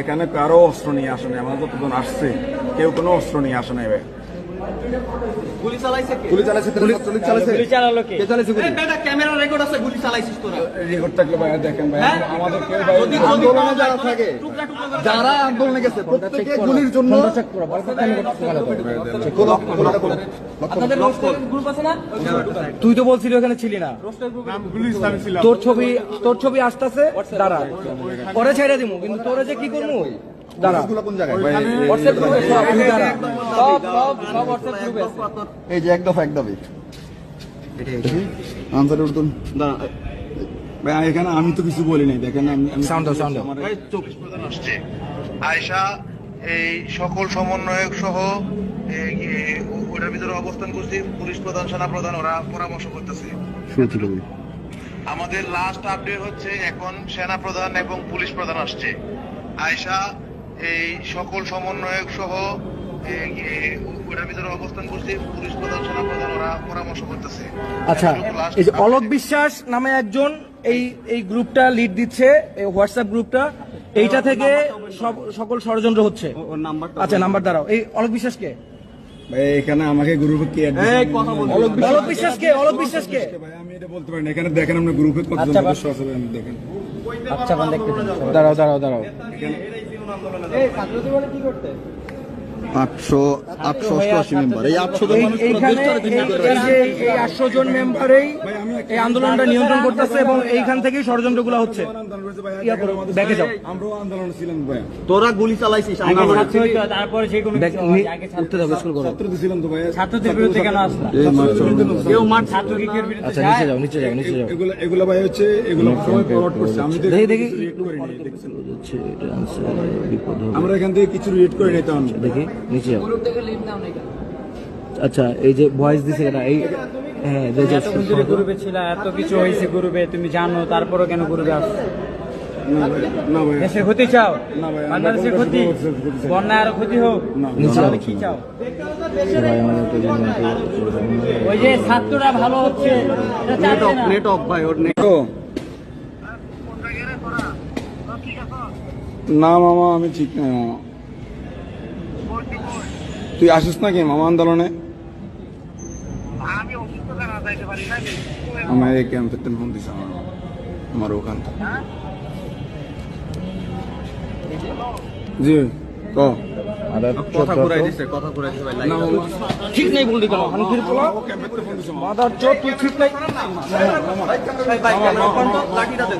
এখানে কারও অস্ত্র নিয়ে আসে নাই আমাদের যতজন আসছে, কেউ কোনো অস্ত্র নিয়ে আসে নাই ভাই। গুলি চালাইছে কে? গুলি চালাইছে চালাইছে। গুলি চালালো কে? কে চালাইছে গুলি? এই বেটা ক্যামেরা রেকর্ড আছে গুলি চালাইছিস তোরা। রেকর্ড থাকলে ভাই দেখেন ভাই হ্যাঁ? আমাদের কেউ ভাই যদি আন্দোলনে যারা থাকে করে যারা আন্দোলনে গেছে প্রত্যেকে গুলির জন্য খোলোটা খোলো। আপনাদের রোস্টার গ্রুপ আছে না? তুই তো বলছিলি ওখানে ছিলি না। তোর ছবি তোর ছবি আসতেছে দাঁড়া। পরে ছেড়ে দিমু কিন্তু তোরে যে কি করব দাঁড়া। কোন জায়গায়? হোয়াটসঅ্যাপ গ্রুপে সব দাঁড়া। এই যে এক দফা এক আনসার ভাই এখানে আমি তো কিছু বলি নাই দেখেন আমি সাউন্ড সাউন্ড আসছে। আয়সা এই সকল সমন্বয়ক সহ ওটার ভিতরে অবস্থান করছি পুলিশ প্রধান সেনা প্রধান ওরা পরামর্শ করতেছে। আমাদের লাস্ট আপডেট হচ্ছে এখন সেনা প্রধান এবং পুলিশ প্রধান আসছে। আয়সা এই সকল সমন্বয়ক সহ এই, এই, আচ্ছা এই যে অলোক বিশ্বাস নামে একজন এই এই গ্রুপটা লিড দিচ্ছে এই হোয়াটসঅ্যাপ গ্রুপটা এইটা থেকে সব সকল ষড়যন্ত্র হচ্ছে। আচ্ছা নাম্বার দাঁড়াও। এই অলোক বিশ্বাস কে? ভাই এখানে আমাকে গ্রুপে কে? এই অলোক বিশ্বাস কে? অলোক বিশ্বাস কে? ভাই আমি এটা বলতে পারি না। এখানে দেখেন আমরা গ্রুপে কতজন আচ্ছা, সদস্য আছে ভাই, আমি দেখেন। আচ্ছা দাঁড়াও দাঁড়াও দাঁড়াও। আটশো আটশো অষ্টআশি মেম্বার। এই আটশো জন মানুষ এই আটশো জন মেম্বারেই এই আন্দোলনটা নিয়ন্ত্রণ করতেছে এবং এইখান থেকেই ষড়যন্ত্রগুলো হচ্ছে। ব্যাকে যাও। আমরাও আন্দোলন ছিলাম তোরা গুলি চালাইছিস তারপরে যে কোনো হয়, ছাত্রদের বিরুদ্ধে কেন আসলা? কেউ মার ছাত্র আচ্ছা নিচে যাও নিচে যাও নিচে যাও। এগুলো এগুলো ভাই হচ্ছে এগুলো সবাই ফরওয়ার্ড করছে। আমি তো দেখি, দেখি। রিয়েক্ট করি নাই দেখছেন? আমরা এখান থেকে কিছু করে নিতাম দেখি নিচে যাও। আচ্ছা এই যে ভয়েস দিছে এটা এই হ্যাঁ গ্রুপে ছিল এত কিছু হয়েছে গ্রুপে তুমি জানো তারপরও কেন গ্রুপে আসছো? দেশের ক্ষতি চাও? বাংলাদেশের ক্ষতি? বন্যা আরও ক্ষতি হোক? কি চাও? ওই যে ছাত্ররা ভালো হচ্ছে না। মামা আমি ঠিক নাই মামা তুই আসিস নাকি মামা আন্দোলনে আমি অসুস্থ কেন যাইতে পারি না আমার এই ক্যাম্পের ফোন দিছে আমার আমার ওখান জি ক ঠিক নেই মাদার তুই ঠিক নাই লাঠিটা দে